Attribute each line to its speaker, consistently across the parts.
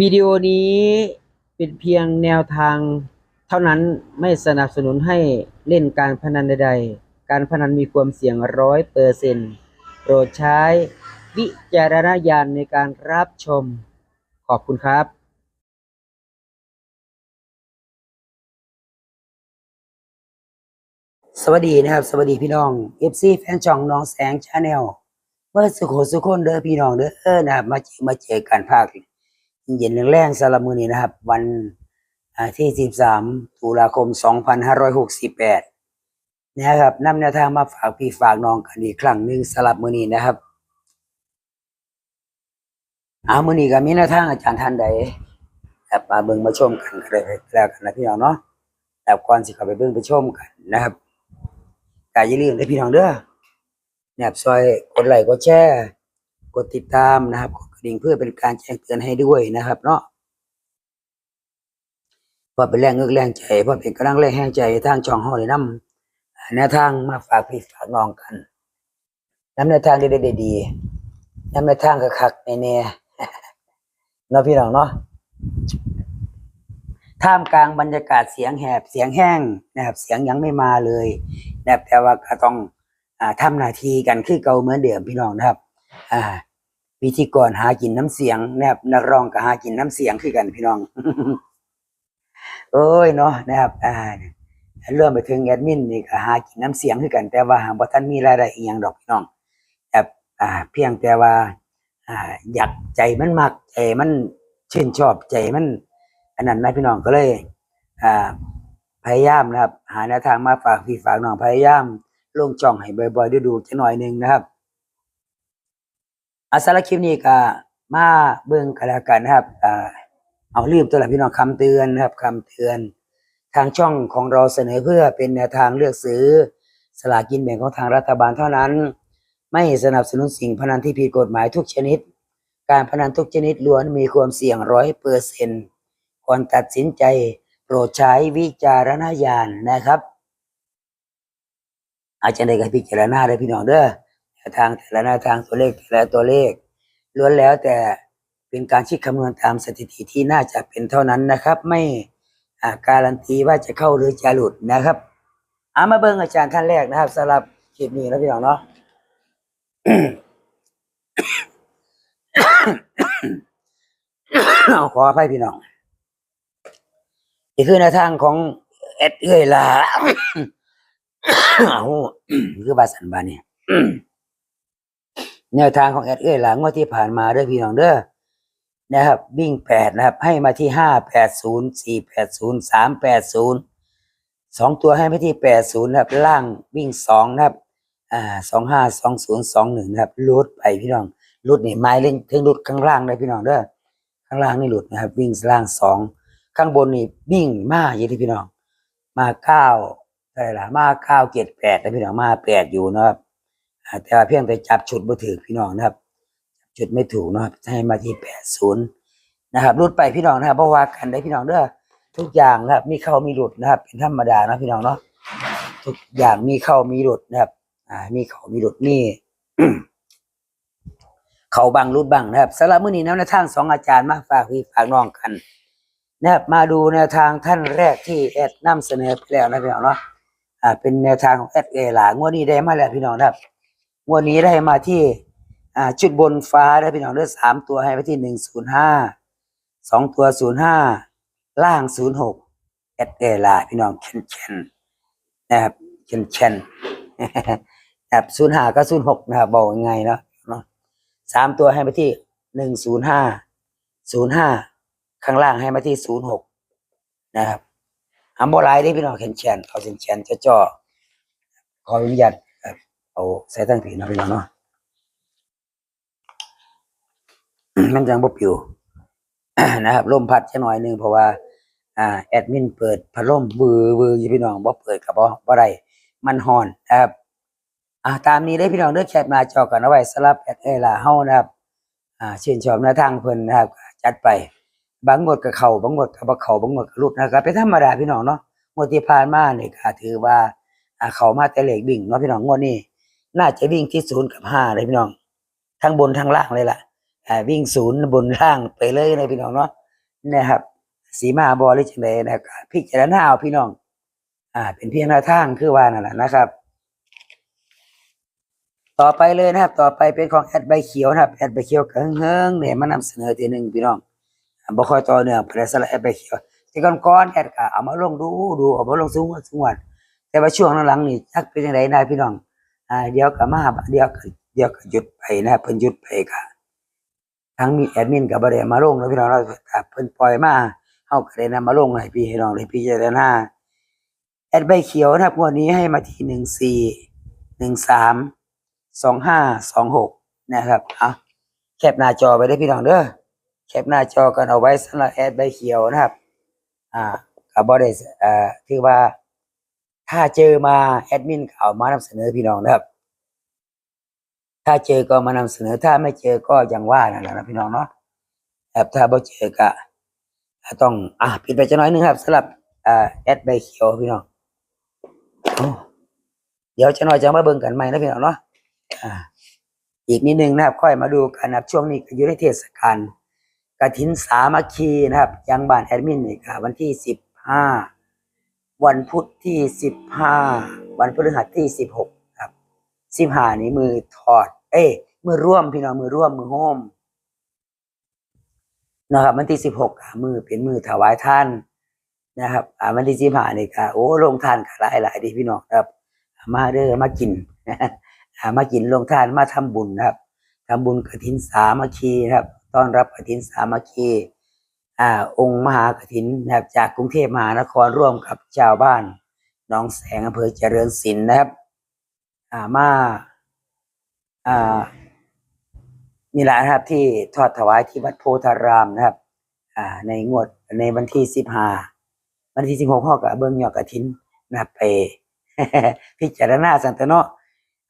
Speaker 1: วิดีโอนี้เป็นเพียงแนวทางเท่านั้นไม่สนับสนุนให้เล่นการพนันใดๆ การพนันมีความเสี่ยงร้อยเปอร์เซ็นต์โปรดใช้วิจารณญาณในการรับชม ขอบคุณครับสวัสดีนะครับ สวัสดีพี่น้อง FC แฟนช่องน้องแสงชาแนลเมื่อสุขสุขคนเด้อพี่น้องเด้อเออนะครับมาเจอมาเจอกันภาค เย็นแรงๆสำหรับมือนี้นะครับ วันอ่าที่ 13 ตุลาคม 2568 นะครับนำแนวทางมาฝากพี่ฝากน้องกันอีกครั้งหนึ่งสำหรับมือนี้นะครับอามือนี้ก็มีแนวทางอาจารย์ท่านใดครับมาเบิ่งมาชมกันก็ได้แล้วกันนะพี่น้องเนาะแต่ก่อนสิเข้าไปเบิ่งไปชมกันนะครับก็อย่าลืมนะพี่น้องเด้อนะครับซอยกดไลค์กดแชร์ กดติดตามนะครับก ดิ่งเพื่อเป็นการแจ้งเตือนให้ด้วยนะครับ เนาะพอเป็นแรงเงือกแรงใจพอเป็นกำลังแรงแห่งใจทางช่องเฮาได้นำแนวทางมาฝากพี่ฝากน้องกันน้ำแนวทางดีๆดีๆนำแนวทางคักๆแน่เนาะพี่น้องเนาะท่ามกลางบรรยากาศเสียงแหบเสียงแห้งนะครับ เสียงยังไม่มาเลยนะครับแต่ว่าก็ต้องอ่าทำหน้าที่กันคือเก่าเหมือนเดิมพี่น้องนะครับ อ่า พิธีกรหากินน้ำเสียงนะครับนักร้องก็หากินน้ำเสียงคือกันพี่น้องโอ้ยเนาะนะครับอ่าเริ่มไปถึงแอดมินนี่ก็หากินน้ำเสียงคือกัน แต่ว่าหาบ่ทันมีรายได้อีหยังดอกพี่น้องแบบอ่า เพียงแต่ว่า อ่า อยากใจมันมักใจมันชื่นชอบใจมัน อันนั้นนะพี่น้องก็เลย อ่าพยายามนะครับ หาแนวทางมาฝากพี่ฝากน้องพยายามลงจ่องให้บ่อยๆได้ดูจักหน่อยหนึงนะครับ อาสารคลิปนี้ก็มาเบิ่งกันแล้วกันนะครับอ่าเอาลืมตัวละพี่น้องคำเตือนนะครับคำเตือน ทางช่องของเราเสนอเพื่อเป็นแนวทางเลือกซื้อสลากกินแบ่งของทางรัฐบาลเท่านั้น ไม่สนับสนุนสิ่งพนันที่ผิดกฎหมายทุกชนิด การพนันทุกชนิดล้วนมีความเสี่ยงร้อยเปอร์เซ็นต์ก่อนตัดสินใจโปรดใช้วิจารณญาณนะครับ อาจจะได้กับพิจารณาได้พี่น้องเด้อ แนวทางแต่ละแนวทางตัวเลขแต่ละตัวเลขล้วนแล้วแต่เป็นการคิดคำนวณตามสถิติที่น่าจะเป็นเท่านั้นนะครับ ไม่การันตีว่าจะเข้าหรือจะหลุดนะครับเอามาเบิ่งอาจารย์ท่านแรกนะครับสำหรับคลิปนี้นะพี่น้องเนาะขออภัยพี่น้องนี่คือแนทางของเอ็ดเอ้ยล่ะเอาคือบาสันบาเนี่ย แนวทางของเอ็ดเอ้ยล่ะงวดที่ผ่านมาด้อพี่น้องเด้อนะครับวิ่งแปดนะครับ ให้มาที่ห้าแปดศูนย์สี่แปดศูนย์สามแปดศูนย์สองตัวให้มาที่แปดศูนย์นะครับ ล่างวิ่งสองนะครับ อ่าสองห้าสองศูนย์สองหนึ่งนะครับลุดไปพี่น้องลุดนี่ไม้เล่นถึงลุดข้างล่างเลยพี่น้องเด้อข้างล่างนี่หลุดนะครับ วิ่งล่างสองข้างบนนี่วิ่งมาอยู่ที่พี่น้อง มาเก้าอะไรล่ะมาเก้าเจ็ดแปดนะพี่น้องมาแปดอยู่นะครับ แต่ว่าเพียงแต่จับชุดบ่ถือพี่น้องนะครับ จุดไม่ถูกเนาะให้มาที่แปดศูนย์นะครับรุดไปพี่น้องนะครับเพราะว่ากันได้พี่น้องเด้อทุกอย่างนะครับ มีเข้ามีหลุดนะครับ เป็นธรรมดานะพี่น้องเนาะทุกอย่างมีเข้ามีหลุดนะครับ อ่า มีเข้ามีหลุดนี่เขาบังรุดบังนะครับสำหรับมื้อนี้นะแนทางสองอาจารย์มาฝากพี่ฝากน้องกันนะครับมาดูแนวทางท่านแรกที่แอดนำเสนอไปแล้วนะพี่น้องเนาะอ่าเป็นแนวทางของแอดเอหลางวดนี้ได้มาแล้วพี่น้องนะครับ วดนี้ได้มาที่อ่าชุดบนฟ้าได้พี่น้องเลือกสามตัวให้ไปที่หนึ่งศูนย์ห้าสองตัวศูนย์ห้าล่างศูนย์หกเอสเอลาพี่น้องเชนเชนนะครับเชนเชนแบบศูนย์ห้าก็ศูนย์หกนะครับบอกยังไงเนาะเนาะสามตัวให้ไปที่หนึ่งศูนย์ห้าศูนย์ห้าข้างล่างให้มาที่ศูนย์หกนะครับอัมโบไลได้พี่น้องเชนเชนเอาเชนเชนจะจ่อขออนุญาต เอาใส่ตั้งผีนะพี่น้องเนาะมันยังบ่ปิวนะครับลมพัดจะหน่อยนึงเพราะว่า อ่า แอดมินเปิดพัดลมวือวืออยู่พี่น้องบ่เปิดกับบ่บ่ได้มันฮอนนะครับอ่าตามนี้ได้พี่น้องเด้อแคปหน้าจอกันเอาไว้สำหรับแอดเอล่าเฮานะครับ อ่าชื่นชอบแนวทางเพิ่นนะครับ จัดไป บางงวดก็เขาบางงวดก็บ่เขาบางงวดก็หลุดนะครับเป็นธรรมดาพี่น้องเนาะงวดที่ผ่านมาเนี่ก็ถือว่า อ่าเขามาแต่เหลขวิ่งเนาะพี่น้องงวดนี้ น่าจะวิ่งที่ศูนย์กับห้าเลยพี่น้อง ทั้งบนทั้งล่างเลยล่ะวิ่งศูนย์บนล่างไปเลยนะพี่น้องเนาะนะครับสีมาบอหรือจังไดนะครับพิจารณาเอาพี่น้อง อ่า เป็นเพียงแนวทางคือว่านั่นแหละนะครับ ต่อไปเลยนะครับ ต่อไปเป็นของแอดใบเขียวนะครับแอดใบเขียวเฮิงเฮิงเนี่ยมานำเสนอทีหนึ่งพี่น้องบ่ค่อยต่อเนื่องเพรสละแอดใบเขียวที่ก่อนๆแอดก็เอามาลงดูดูเอามาลงสูงวัดสูงวัดแต่ว่าช่วงหลังๆนี่จักเป็นจังไดนายพี่น้อง อ่าเดี๋ยวก็มาเดี๋ยวก็เดี๋ยวก็หยุดไปนะครับเพิ่นหยุดไปก็ทั้งมีแอดมินก็บ่ได้มาลงแล้วพี่น้องเราเพิ่นปล่อยมาเฮาก็ได้นมาลงให้พี่ให้น้องได้พิจรณาแอดใบเขียวนะครับวดนี้ให้มาที่14 13 25 26นะครับเอาแคปหน้าจอไปได้พี่น้องเด้อแคปหน้าจอกันเอาไว้สำหรับแอดใบเขียวนะครับ อ่าก็บ่ได้เอ่อถือว่า ถ้าเจอมาแอดมินเอามานำเสนอพี่น้องนะครับ ถ้าเจอก็มานำเสนอ ถ้าไม่เจอก็ย่างว่านั่นแหละนะพี่น้องเนาะครับถ้าบ่เจอก็ต้องอะปิดไปจะน้อยหนึงครับสำหรับอ่าแอดใบเขียวพี่น้องเดี๋ยวจะน้อยจะมาเบิ่งกันใหม่นะพี่น้องเนาะอ่าอีกนิดนึงนะครับ ค่อยมาดูกันนะครับ ช่วงนี้ก็อยู่ในเทศกาลกฐินสามัคคีนะครับยังบ้านแอดมินนี่ค่ะวันที่สิบห้า วันพุธที่สิบห้าวันพฤหัสที่สิบหกครับสิบห้านี้มือถอด เอ้มือร่วมพี่น้องมือร่วมมือโฮมนะครับวันที่สิบหกมือเป็นมือถวายท่านนะครับอ่าวันที่สิบห้านี่ค่ะโอ้ลงทานก็หลายหลายดีพี่น้องครับ มาเด้อมากินมากินลงทานมาทำบุญครับทำบุญกฐินสามัคคีครับ ต้อนรับกฐินสามัคคี อองค์มหากฐินนะครับจากกรุงเทพมหานครร่วมกับชาวบ้านหนองแสงอำเภอเจริญศิลป์นะครับามาอ่านี่แหละนะครับที่ทอดถวายที่วัดโพธารามนะครับในงวดในวันที่สิบห้าวันที่สิบหกพ่อกับเบิ้งยอดกฐินนะครับไปพิจารณาสันตเนาะ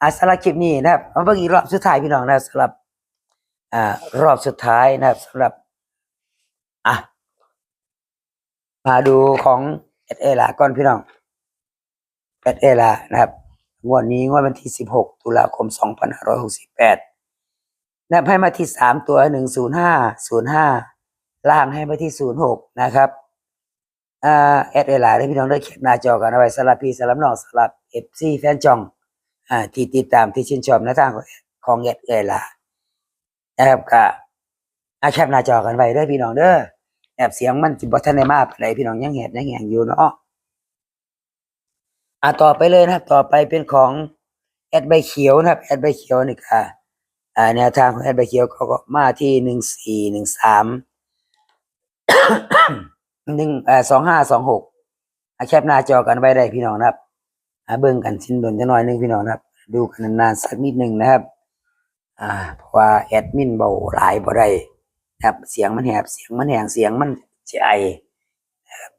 Speaker 1: อาสรับคลิปนี้นะครับมาเบิ่งอีกรอบสุดท้ายพี่น้องนะสำหรับอรอบสุดท้ายนะครับสำหรับ อะ มาดูของเอสเอลาก่อนพี่น้องเอสเอลานะครับงวดนี้งวดวันที่16ตุลาคม2568นะครับให้มาที่3ตัว105 05ล่างให้มาที่06นย์หกนะครับเอสเอลาได้พี่น้องได้เขียนหน้าจอกันเอาไว้สำหรับพี่สำหรับน้องสำหรับเอฟซีแฟนจองอ่าที่ติดตามที่ชื่นชอบในทางของเอสเอลานะครับก็อาแคปหน้าจอกันไว้เด้พี่น้องเด้อ บเสียงมันสิบ่ทันได้มาปานใดพี่น้องยังเห็ดยังแหงอยู่เนาะอะต่อไปเลยนะครับ ต่อไปเป็นของแอดใบเขียวนะครับแอดใบเขียวนี่ค่ะอ่าแนวทางของแอดใบเขียวเขาก็มาที่หนึ่งสี่หนึ่งสามหนึ่งเอ่อสองห้าสองหกแคปหน้าจอกันไว้ได้พี่น้องนะครับอ่าเบิ่งกันชิ้นดนจะน้อยนึงพี่น้องนะครับ ดูกันนานๆสักนิดหนึ่งนะครับ อ่าเพราะว่าแอดมินเบาหลายบ่ได้ ครับเสียงมันแหบเสียงมันแหงเสียงมันจะไอนะครับ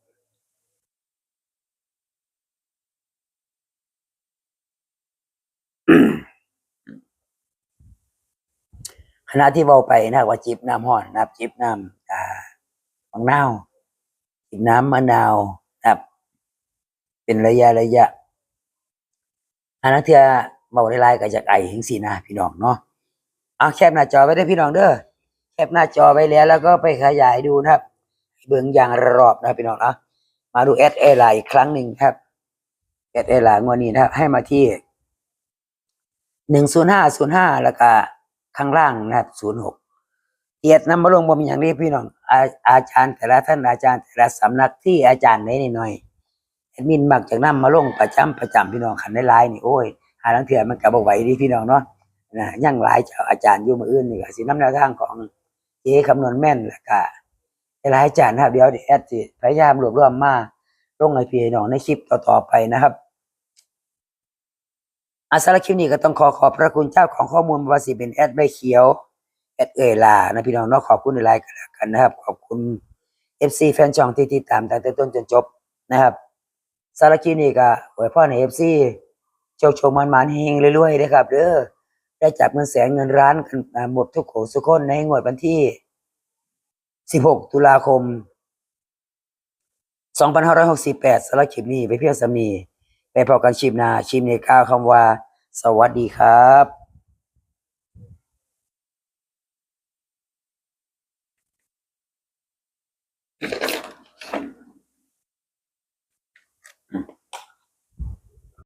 Speaker 1: ขณะที่เบาไปนะว่าจิบน้ำห่อนนับจิบน้ำอ่ามะนาวจิบน้ำมะนาวนับ เป็นระยะระยะอันนั้นเถื่อเบาได้ลายก็จากไอถึงสีนะพี่น้องเนาะเอาแคบหน้าจอไว้ได้พี่น้องเด้อ แคปหน้าจอไปแล้วแล้วก็ไปขยายดูนะครับ เบื้องอย่างรอบนะครับพี่น้องนะมาดูเอสเอไลอีกครั้งหนึ่งครับเอสเอไลงวดนี้นะครับ ให้มาที่หนึ่งศูนย์ห้าศูนย์ห้าแล้วก็ข้างล่างนะครับศูนย์หกเอียดนำมาลงบ่มีอย่างนี้พี่น้องอาอาจารย์แต่ละท่านอาจารย์แต่ละสำนักที่อาจารย์ไหนหน่อยแอดมินมักจากนำมาลงประจำประจำพี่น้องขันได้ไลน์นี่โอ้ยหาลังเถื่อมันกระบไหวดีพี่น้องเนาะนะยังหลายเจ้าอาจารย์อยู่มืออื่นนี่ก็สิน้ำแนวทางของ เจคำนวณแม่นแล้วก็หลายๆอาจารย์นะครับเดี๋ยวเดี๋ยวแอดสิพยายามรวบรวมมาลงไอพีน้องในคลิปต่อๆไปนะครับอาสารคลิปนี้ก็ต้องขอขอบพระคุณเจ้าของข้อมูลบาสิเป็นแอดใบเขียวแอดเอยลานะพี่น้องเนาะขอบคุณหลายๆกันแล้วกันนะครับ ขอบคุณ FC แฟนช่องที่ติดตามตั้งแต่ต้นจนจบนะครับสารบคลิปนี้ก็ไว้พ่อใน FC โชคโชคมันมันเฮงๆรวยๆนะครับเด้อ ได้จับเงินแสนเงินร้านกันหมดทุกโขสุกคนในงวดวันที่ 16 ตุลาคม 2568สำหรับคลิปนี้ไปเพียงสามีไปพอกันชิมนาชิมในก้าวคำว่า สวัสดีครับ